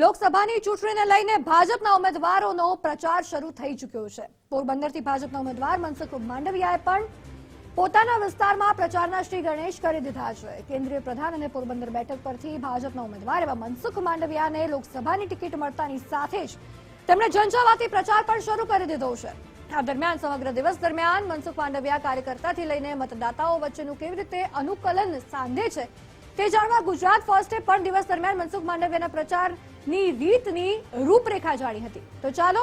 લોકસભાની ચૂંટણીને લઈને ભાજપના ઉમેદવારોનો પ્રચાર શરૂ થઈ ચૂક્યો છે. પોરબંદરથી ભાજપના ઉમેદવાર મનસુખ માંડવિયાએ પણ પોતાના વિસ્તારમાં પ્રચારના શ્રી ગણેશ કરી દીધા છે. કેન્દ્રીય પ્રધાન અને પોરબંદર બેઠક પરથી ભાજપના ઉમેદવાર એવા મનસુખ માંડવિયાને લોકસભાની ટિકિટ મળતાની સાથે જ તેમણે જનજાવાતી પ્રચાર પણ શરૂ કરી દીધો છે. આ દરમિયાન સમગ્ર દિવસ દરમિયાન મનસુખ માંડવિયા કાર્યકર્તાથી લઈને મતદાતાઓ વચ્ચેનું કેવી રીતે અનુકૂલન સાંધે છે તે જાણવા ગુજરાત ફર્સ્ટે પણ દિવસ દરમિયાન મનસુખ માંડવિયાના પ્રચારની રીતની રૂપરેખા જાણી હતી. તો ચાલો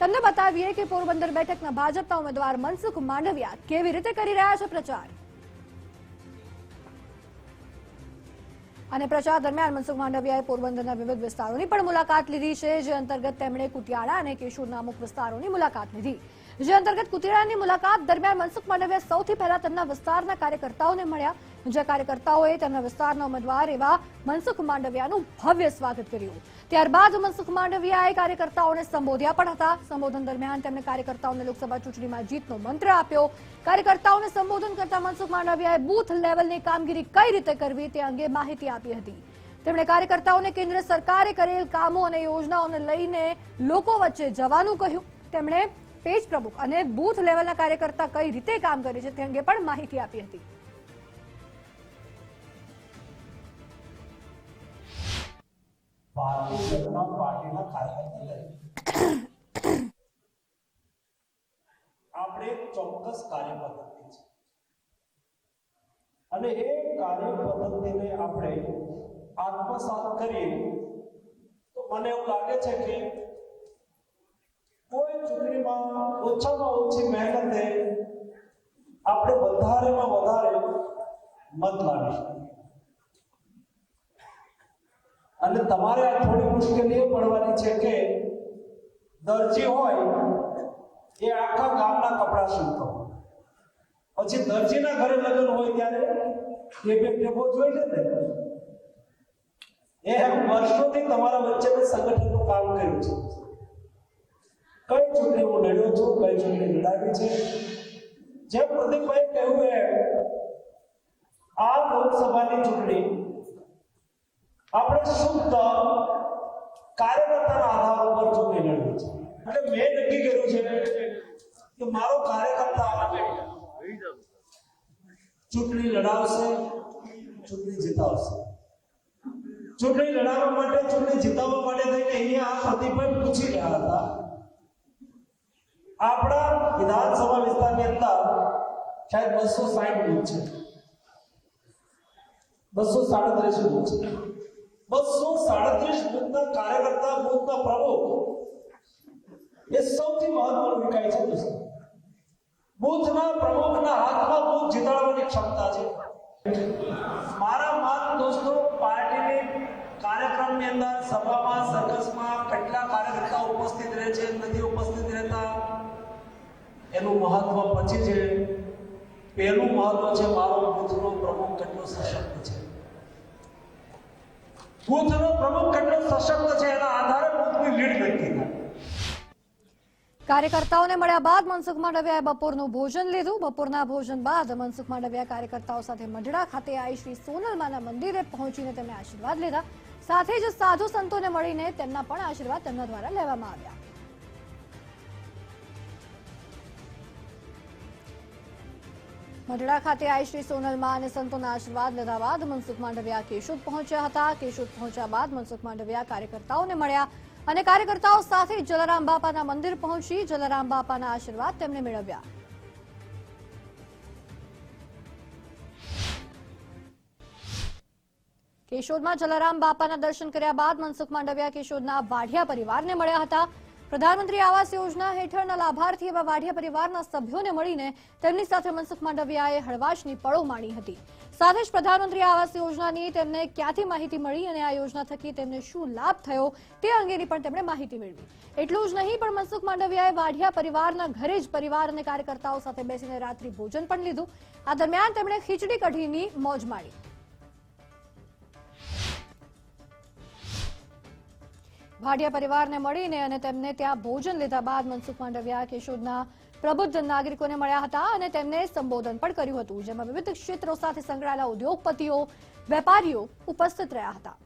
તમને બતાવીએ કે પોરબંદર બેઠકના ભાજપના ઉમેદવાર મનસુખ માંડવિયા કેવી રીતે કરી રહ્યા છે પ્રચાર. અને પ્રચાર દરમિયાન મનસુખ માંડવિયાએ પોરબંદરના વિવિધ વિસ્તારોની પણ મુલાકાત લીધી છે, જે અંતર્ગત તેમણે કુતિયાળા અને કેશોદના અમુક વિસ્તારોની મુલાકાત લીધી. જે અંતર્ગત કુતિયાળાની મુલાકાત દરમિયાન મનસુખ માંડવિયા સૌથી પહેલા તેમના વિસ્તારના કાર્યકર્તાઓને મળ્યા જે કાર્યકર્તાઓએ તેમના વિસ્તારના ઉમેદવાર એવા મનસુખ માંડવિયાનું ભવ્ય સ્વાગત કર્યું. ત્યારબાદ મનસુખ માંડવિયાએ કાર્યકર્તાઓને સંબોધ્યા પણ હતા. સંબોધન દરમિયાન તેમણે કાર્યકર્તાઓને લોકસભા ચૂંટણીમાં જીતનો મંત્ર આપ્યો. કાર્યકર્તાઓને સંબોધન કરતા મનસુખ માંડવિયાએ બૂથ લેવલની કામગીરી કઈ રીતે કરવી તે અંગે માહિતી આપી હતી. તેમણે કાર્યકર્તાઓને કેન્દ્ર સરકારે કરેલ કામો અને યોજનાઓને લઈને લોકો વચ્ચે જવાનું કહ્યું. તેમણે પેજ પ્રમુખ અને બૂથ લેવલના કાર્યકર્તા કઈ રીતે કામ કરે છે તે અંગે પણ માહિતી આપી હતી. ભારતીય ચોક્કસ કાર્ય પદ્ધતિ છે. અને એ કાર્ય પદ્ધતિને આપણે આત્મસાત કરીએ, તો મને એવું લાગે છે કે કોઈ ચૂંટણીમાં ઓછામાં ઓછી મહેનતે આપણે વધારેમાં વધારે મત લાવી શકીએ. અને તમારે આ થોડી મુશ્કેલી એ પડવાની છે કે દરજી હોય, એ આખા ગામના કપડાં સીવતો. પછી દરજીના ઘરે લગ્ન હોય ત્યારે એ બે ટેબો જોઈ લે ને. એ વર્ષોથી તમારા વચ્ચે સંગઠનનું કામ કર્યું છે. કઈ ચૂંટણી હું લડ્યો છું, કઈ ચૂંટણી લડાવી છે? જેમ પ્રદીપભાઈ કહ્યું એમ, આ લોકસભાની ચૂંટણી આપણે શુદ્ધ કાર્યકર્તાના આધાર ઉપર ચૂંટણી લડવી છે. એટલે મેં નક્કી કર્યું છે કે મારો કાર્યકર્તા ચૂંટણી લડાવશે, ચૂંટણી જીતાવશે. ચૂંટણી લડાવવા માટે, ચૂંટણી જીતાવવા માટે થઈને અહીંયા આ પ્રદીપભાઈ પૂછી રહ્યા હતા. આપણા વિધાનસભા વિસ્તારની અંદર શાયદ બસો સાઠ બુથ છે. બસો સાડત્રીસ બુથ છે. બસો સાડત્રીસ બૂથના કાર્યકર્તા બૂથના પ્રમુખ. એ સૌથી મહત્વનું વિકાય છે બૂથના પ્રમુખના હાથમાં બૂથ જીતાડવાની ક્ષમતા છે. મારા માન દોસ્તો, પાર્ટીની કાર્યક્રમની અંદર સભામાં, સરઘસમાં કેટલા કાર્યકર્તા ઉપસ્થિત રહે છે, નથી ઉપસ્થિત રહેતા? એનું મહત્વ પછી છે. પહેલું મહત્વ છે, મારો બૂથનો પ્રમુખ કેટલો સશક્ત છે. બૂથનો પ્રમુખ કેટલો સશક્ત છે, એના આધારે બૂથની લીડ નક્કી થાય કાર્યકર્તાઓને મળ્યા બાદ મનસુખ માંડવિયાએ બપોરનું ભોજન લીધું. બપોરના ભોજન બાદ મનસુખ માંડવિયા કાર્યકર્તાઓ સાથે મઢડા ખાતે આવી શ્રી સોનલમાના મંદિરે પહોંચીને તેમને આશીર્વાદ લીધા. સાથે જ સાધુ સંતોને મળીને તેમના પણ આશીર્વાદ તેમના દ્વારા લેવામાં આવ્યા. મઢડા ખાતે આવી શ્રી સોનલમાં અને સંતોના આશીર્વાદ લીધા બાદ મનસુખ માંડવિયા કેશોદ પહોંચ્યા હતા. કેશોદ પહોંચ્યા બાદ મનસુખ માંડવિયા કાર્યકર્તાઓને મળ્યા અને કાર્યકર્તાઓ સાથે જલારામ બાપાના મંદિર પહોંચી જલારામ બાપાના આશીર્વાદ તેમને મેળવ્યા. કેશોદમાં જલારામ બાપાના દર્શન કર્યા બાદ મનસુખ માંડવિયા કેશોદના વાઢિયા પરિવારને મળ્યા હતા. પ્રધાનમંત્રી આવાસ યોજના હેઠળના લાભાર્થી એવા વાઢિયા પરિવારના સભ્યોને મળીને તેમની સાથે મનસુખ માંડવિયાએ હળવાશની પળો માણી હતી. સાથે જ પ્રધાનમંત્રી આવાસ યોજનાની તેમને ક્યાંથી માહિતી મળી અને આ યોજના થકી તેમને શું લાભ થયો તે અંગેની પણ તેમણે માહિતી મેળવી. એટલું જ નહીં, પણ મનસુખ માંડવિયાએ વાઢિયા પરિવારના ઘરે જ પરિવાર અને કાર્યકર્તાઓ સાથે બેસીને રાત્રિ ભોજન પણ લીધું. આ દરમિયાન તેમણે ખીચડી કઢીની મોજ માણી. ભાટિયા પરિવારને મળીને અને તેમને ત્યાં ભોજન લીધા બાદ મનસુખ માંડવિયા કેશોદના પ્રબુદ્ધ નાગરિકોને મળ્યા હતા અને તેમને સંબોધન પણ કર્યું હતું, જેમાં વિવિધ ક્ષેત્રો સાથે સંકળાયેલા ઉદ્યોગપતિઓ, વેપારીઓ ઉપસ્થિત રહ્યા હતા.